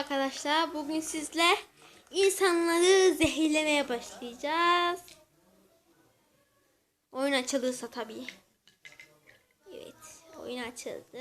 arkadaşlar. Bugün sizle insanları zehirlemeye başlayacağız. Oyun açılırsa tabii. Evet, oyun açıldı.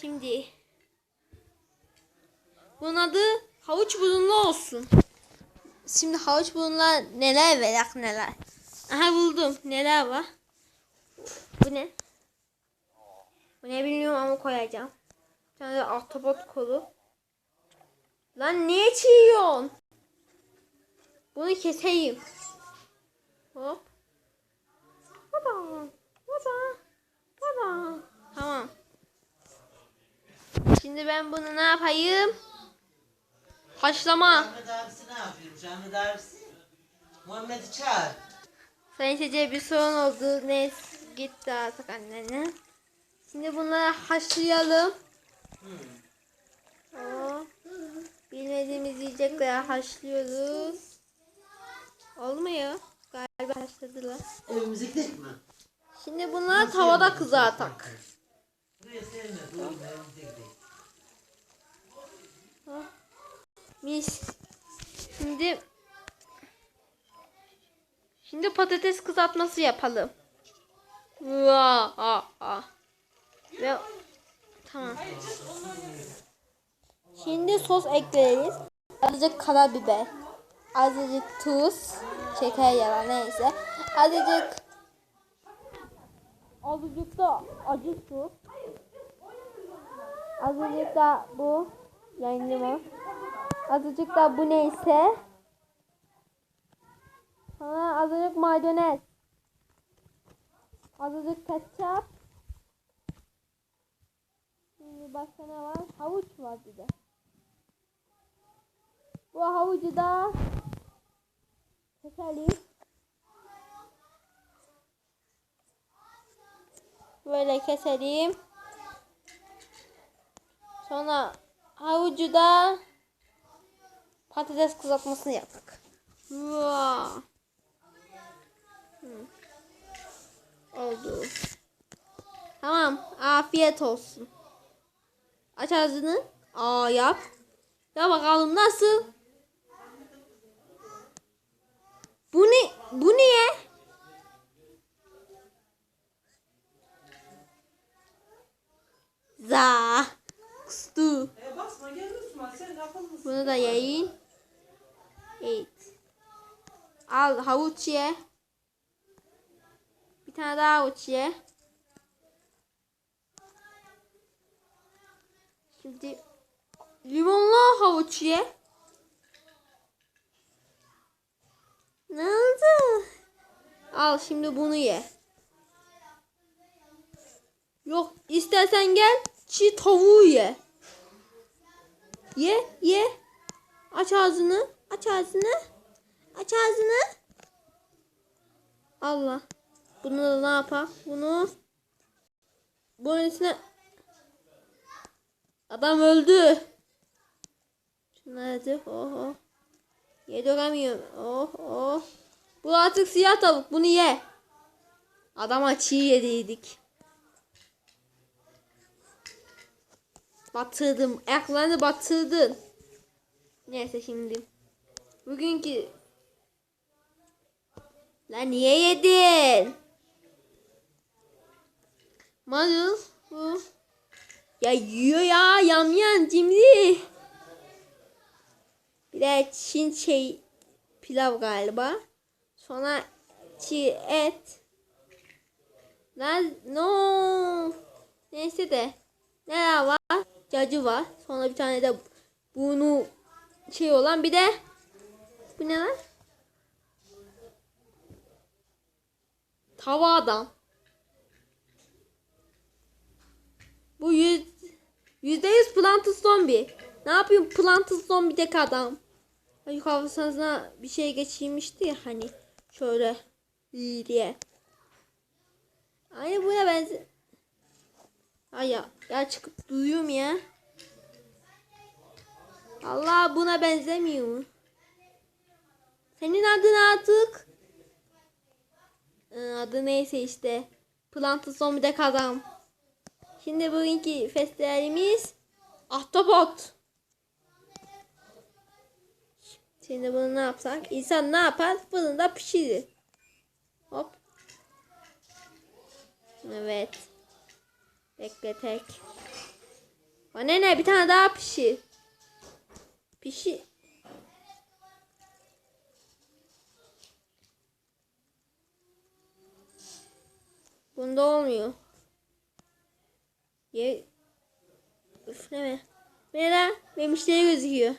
Şimdi bunun adı havuç burunlu olsun. Şimdi havuç burunla neler verak neler. Aha buldum. Neler var? Bu ne? Bu ne bilmiyorum ama koyacağım. Bir tane de ahtapot kolu. Lan niye çiğiyorsun? Bunu keseyim. Hop. Hopa. Hopa. Hopa. Tamam. Şimdi ben bunu ne yapayım? Haşlama. Ahmet abisi ne yapıyormuş? Ahmet abisi Muhammed'i çağır. Sayın Sece bir sorun oldu. Neyse gitti artık annene. Şimdi bunları haşlayalım. Oo. Bilmediğimiz yiyecekleri haşlıyoruz. Olmuyor. Galiba haşladılar. Evimize gidelim mi? Şimdi bunları tavada kızartak. Gidelim. Mis. Şimdi Şimdi patates kızartması yapalım. Vaa, ah, ah. Ve tamam. Şimdi sos ekleriz. Azıcık karabiber. Azıcık tuz. Şeker ya da neyse. Azıcık Azıcık da acı su. Azıcık da bu yani limon. Azıcık da bu neyse. Sonra azıcık maydanoz. Azıcık ketçap. Şimdi başka ne var? Havuç var bir de. Bu havucu da keselim. Böyle keselim. Sonra havucu da patates kızartmasını yaptık. Hı. Oldu. Tamam. Afiyet olsun. Aç ağzını. Aa yap. Ya bakalım nasıl? Bu ne? Bu niye? Za. Kustu. E basma gel Osman sen akıllısın. Bunu da yayın. Evet. Al havuç ye. Bir tane daha havuç ye. Şimdi limonlu havuç ye. Ne oldu? Al şimdi bunu ye. Yok istersen gel çiğ tavuğu ye. Ye ye. Aç ağzını. Aç ağzını. Aç ağzını. Allah. Bunu da ne yapar? Bunu bunun içine Adam öldü. Şunları oh oh. Yediremiyorum. Oh oh. Bu artık siyah tavuk. Bunu ye. Adama çiğ yediydik. Batırdım. Ayaklarını batırdın. Neyse şimdi. Bugünkü Lan niye yedin? Marul bu. Ya yiyor ya yamyan cimri. Bir de Çin şey pilav galiba. Sonra çiğ et. Lan no. Neyse de. Ne var? Cacı var. Sonra bir tane de bunu şey olan bir de bu ne lan? Tava adam. Bu yüz yüzde yüz Plantus zombi. Ne yapayım Plantus zombideki adam. Ay kafasına bir şey geçirmişti ya hani şöyle diye. Aynı buna benzer. Ay ya, ya çıkıp duyuyorum ya. Allah buna benzemiyor. Senin adın artık. Ee, Adı neyse işte. Plantus zombideki adam. Şimdi bugünkü festivalimiz Ahtapot. Şimdi bunu ne yapsak? İnsan ne yapar? Fırında pişirir. Hop. Evet. Bekletek. Bana ne bir tane daha pişir. Pişir. Bunda olmuyor. Ye Üfleme. Neden? Benim işleri gözüküyor.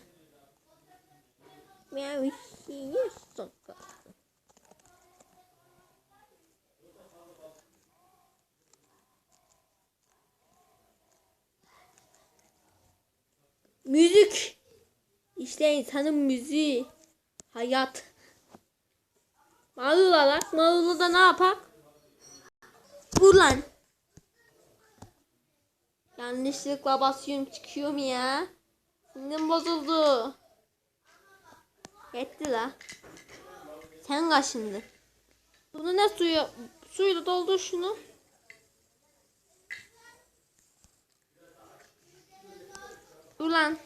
Ben işleri sokak. Müzik. İşte insanın müziği. Hayat. Marul alak. Marul'u da ne yapak? Vur lan. Yanlışlıkla basıyorum çıkıyor mu ya? Sinirim bozuldu. Yetti la. Sen kaşındın. Bunu ne suyu? Suyla doldur şunu. Dur lan.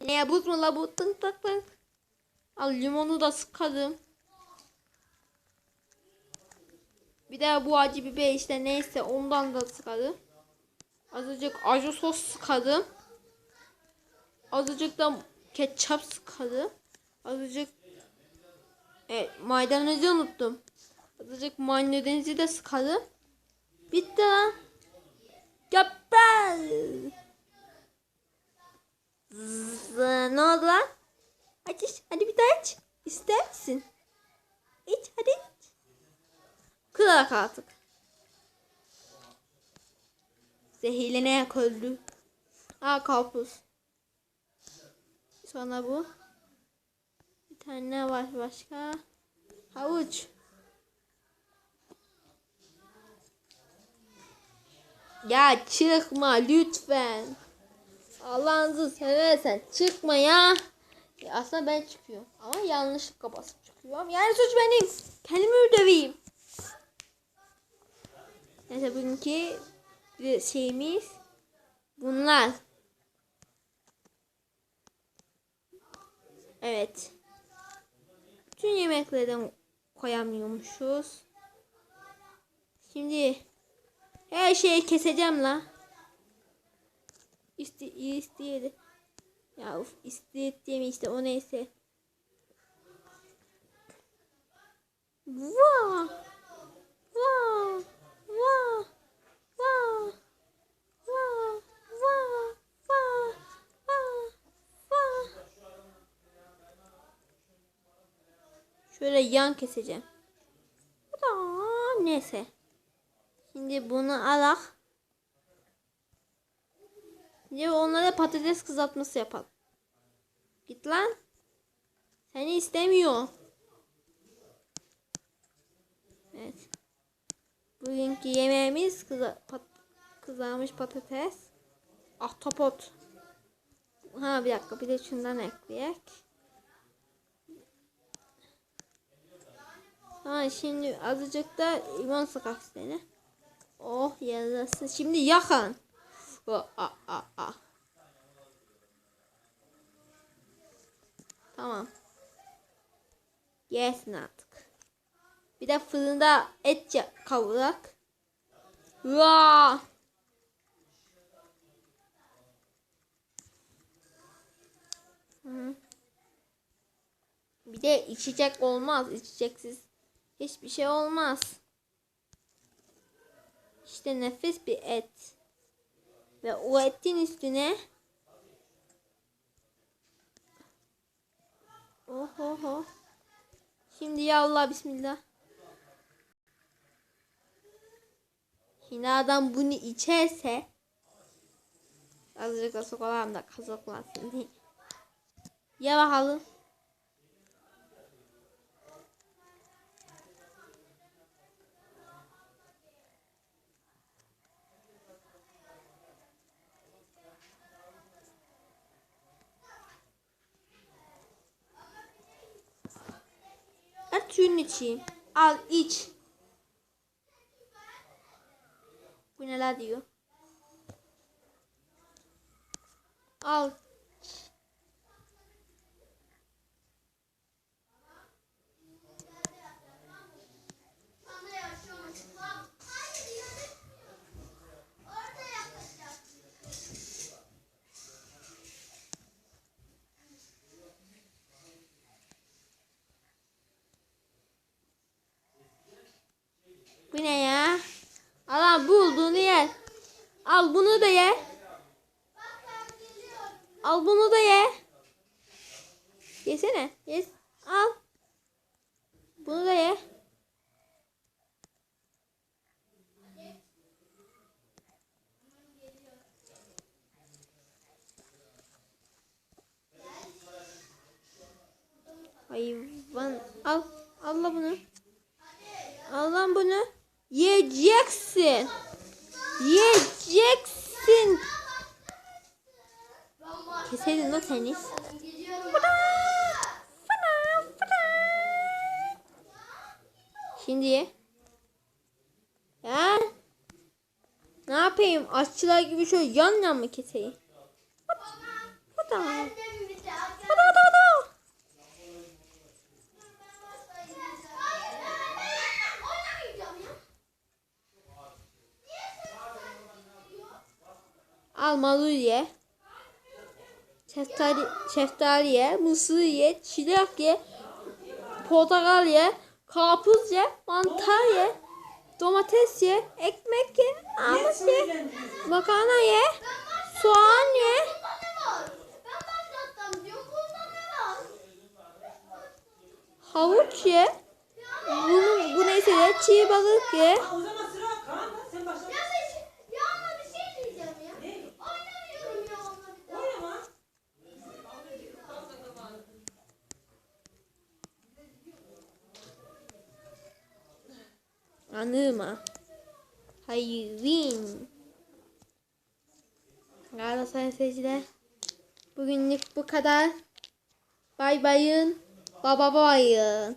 Ne buz mu la bu? Tınk tak tak. Al limonu da sıkalım. Bir de bu acı biber işte neyse ondan da sıkalım. Azıcık acı sos sıkalım. Azıcık da ketçap sıkalım. Azıcık evet, maydanozu unuttum. Azıcık mayonezi de sıkalım. Bitti. Yapar. Ne oldu lan? Aç iç. Hadi bir daha aç. İster misin? İç hadi iç. Kırarak artık. Zehirlenerek öldü. Aa karpuz. Sonra bu. Bir tane ne var başka? Havuç. Ya çıkma lütfen. Allah'ınızı seversen çıkma ya. Ya Aslında ben çıkıyorum. Ama yanlışlıkla basıp çıkıyorum. Yani suç benim. Kendimi döveyim. Neyse bugünkü şeyimiz bunlar. Evet. Bütün yemeklerden koyamıyormuşuz. Şimdi her şeyi keseceğim la. İste isteyedi. Ya uf istedi mi işte o neyse. Vaa! Vaa! Vaa! Şöyle yan keseceğim. Da neyse. Şimdi bunu alak. Şimdi onlara patates kızartması yapalım. Git lan. Seni istemiyor. Evet. Bugünkü yemeğimiz kıza, pat, kızarmış patates. Ahtapot. Ha bir dakika bir de şundan ekleyek. Ha şimdi azıcık da limon sıkak seni. Oh yarası. Şimdi yakın. Oh, ah, ah, ah. Tamam. Yesin artık. Bir de fırında et kavurak. Vaa! Bir de içecek olmaz. İçeceksiz hiçbir şey olmaz. İşte nefis bir et. Ve o etin üstüne Oh oh oh. Şimdi ya Allah bismillah. Şimdi adam bunu içerse azıcık da sokalım da kazıklansın diye. Ya bakalım. Şunun içeyim. Al iç. Bu neler diyor? Al. Bu ne ya? Al al bulduğunu ye. Al bunu da ye. Al bunu da ye. Yesene. Yes. Al. Bunu da ye. Hayvan. Al. Al la bunu. Al lan bunu. Yiyeceksin. Yiyeceksin. Keselim lan seni. Şimdi ye. Ya. Ne yapayım? Aşçılar gibi şöyle yan yan mı keseyim? Da. Bu da da da. Al marul ye. Şeftali, şeftali ye. Mısır ye. Çilek ye. Portakal ye. Karpuz ye. Mantar ye. Domates ye. Ekmek ye. Armut ye. Makarna ye. Soğan ye. Havuç ye. Bunu, bu neyse ye. Çiğ balık ye. Anıma. Hayvin. Galatasaray seyirciler. Bugünlük bu kadar. Bay bayın. Baba bayın.